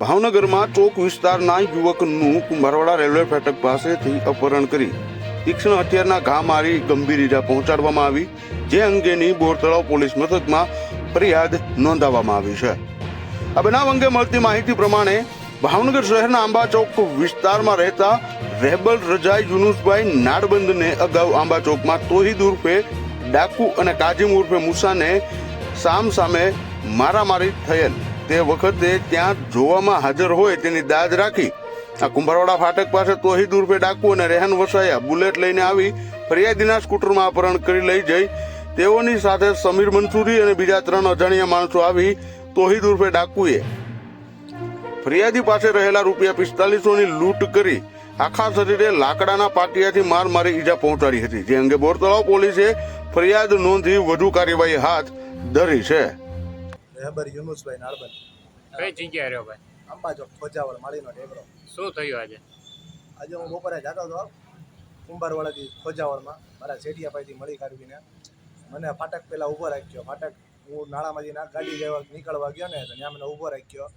ભાવનગરમાં ચોક વિસ્તારના યુવકનું કુંભારવાડા રેલવે ફાટક પાસેથી અપહરણ કરી તીક્ષ્ણ હથિયારના ઘા મારી ગંભીર ઈજા પહોંચાડવામાં આવી, જે અંગેની બોરતળાવ પોલીસ મથકમાં ફરિયાદ નોંધાવવામાં આવી છે. આ બનાવ અંગે મળતી માહિતી પ્રમાણે ભાવનગર શહેરના આંબા ચોક વિસ્તારમાં રહેતા રહેબલ રજાઈ યુનુસભાઈ નાડબંધને અગાઉ આંબા ચોકમાં તોહિદ ઉર્ફે ડાકુ અને કાજીમ ઉર્ફે મુસાને સામ સામે મારામારી થયેલ. તે વખતે ત્યાં જોવામાં હાજર હોય તેની દાજ રાખી આ કુંભારવાડા ફાટક પાસે તોહી ઉર્ફે ડાકુ અને રેહાન વસાયા બુલેટ લઈને આવી ફરિયાદીના સ્કૂટરમાં અપહરણ કરી લઈ જઈ. તેઓની સાથે સમીર મંસૂરી અને બીજા ત્રણ અજાણ્યા માણસો આવી તોહી ઉર્ફે ડાકુએ ફરિયાદી પાસે રહેલા રૂપિયા પિસ્તાલીસોની લૂંટ કરી આખા શરીરે લાકડાના પાટિયાથી માર મારી ઈજા પહોંચાડી હતી. જે અંગે બોરતળાવ પોલીસે ફરિયાદ નોંધી વધુ કાર્યવાહી હાથ ધરી છે. રહેબર યુનુસભાઈ નાળબન કઈ જગ્યાએ રહ્યો ભાઈ? અંબા ચોક ખોજાવળ માળીનો ટેકરો શું થયું આજે? આજે હું બપોરે જતો હતો કુંભારવાડાથી ખોજાવળમાં. મારા શેઠિયાભાઈથી મળી કાઢવીને મને ફાટક પહેલાં ઊભો રાખ્યો. ફાટક હું નાળામાંથી ના ગાડી લેવા નીકળવા ગયો ને ત્યાં મને ઊભો રાખ્યો.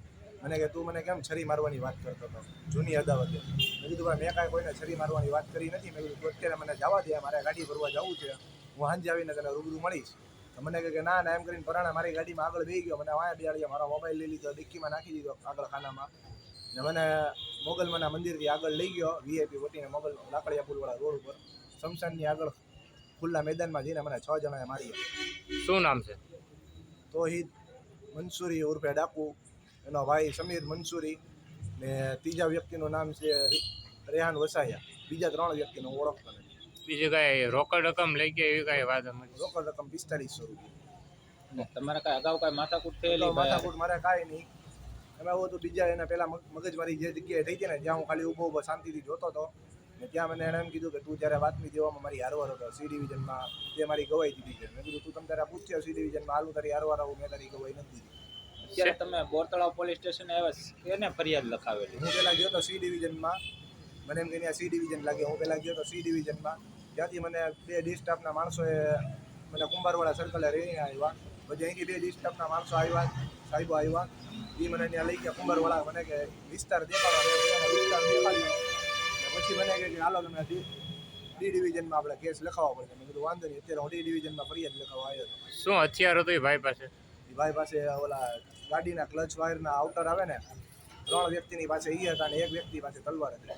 મને કે તું મને કેમ છરી મારવાની વાત કરતો હતો? જૂની અદાવતે. મેં કીધું ભાઈ મેં કાંઈ કોઈને છરી મારવાની વાત કરી નથી. મેં કીધું તું અત્યારે મને જવા દે મારે ગાડી ભરવા જવું છે. હું સાંજે આવીને તને રૂબરૂ મળીશ. મને કહે કે ના ના એમ કરીને પરાણા મારી ગાડીમાં આગળ બેસી ગયો. મને વાયા બેહાડ્યા મારો મોબાઈલ લઈ લીધો ડિક્કીમાં નાખી દીધો આગળ ખાનામાં ને મને મોગલમાના મંદિરથી આગળ લઈ ગયો વીઆઈપી વટીને મોગલ લાકડિયા પુલવાળા રોડ ઉપર. શમશાનની આગળ ખુલ્લા મેદાનમાં જઈને મને છ જણાએ માર્યા. શું નામ છે? તોહિદ મંસૂરી ઉર્ફે ડાકુ. એનો ભાઈ સમીર મંસૂરી ને ત્રીજા વ્યક્તિનું નામ છે રેહાન વસાયા. બીજા ત્રણ વ્યક્તિનો ઓળખતો નથી. બીજું કઈ રોકડ રકમ લઈ ગયા એવી કઈ વાત અમારી? રોકડ રકમ પિસ્તાળીસો રૂપિયા. તમારે કાંઈ અગાઉ કાંઈ માથાકૂટ થયેલી માથાકૂટ મારે કાંઈ નહીં. એમાં એવું હતું બીજા એના પહેલા મગ- મગજમારી જે જગ્યાએ થઈ હતી ને જ્યાં હું ખાલી ઊભો ઊભો શાંતિથી જોતો હતો ને ત્યાં મને એને એમ કીધું કે તું જ્યારે વાતમી દેવામાં મારી હારવાર હતો સી ડિવિઝનમાં તે મારી ગવાઈ દીધી છે. મેં કીધું તું તમે તારા પૂછ્યો સી ડિવિઝનમાં હાલું તારી હારવાર આવું મેં તારી ગવાઈ નથી દીધી. અત્યારે તમે બોરતળાવ પોલીસ સ્ટેશને આવ્યા એને ફરિયાદ લખાવેલી? હું પહેલાં ગયો તો સી ડિવિઝનમાં મને એમ કે ત્યાં સી ડિવિઝન લાગે હું પહેલાં ગયો તો સી ડિવિઝનમાં ત્યાંથી મને બે ડિસ્ટાફના માણસોએ મને કુંભારવાળા સર્કલે રહીને આવ્યા. પછી અહીંથી બે ડિસ્ટાફના માણસો આવ્યા સાહેબો આવ્યા. એ મને ત્યાં લઈ ગયા. કુંભારવાળા મને કે વિસ્તાર દેખાડવા મેં વિસ્તાર દેખાડ્યો. પછી મને કહે કે હાલો તમે ડી ડિવિઝનમાં આપણે કેસ લખાવવા પડશે. મેં કીધું વાંધો નહીં. અત્યારે હું ડી ડિવિઝનમાં ફરિયાદ લખાવવા આવ્યો હતો શું હથિયાર હતો એ ભાઈ પાસે? ભાઈ પાસે ઓલા ગાડીના ક્લચ વાયરના આઉટર આવે ને ત્રણ વ્યક્તિની પાસે એ હતા અને એક વ્યક્તિ પાસે તલવાર હતી.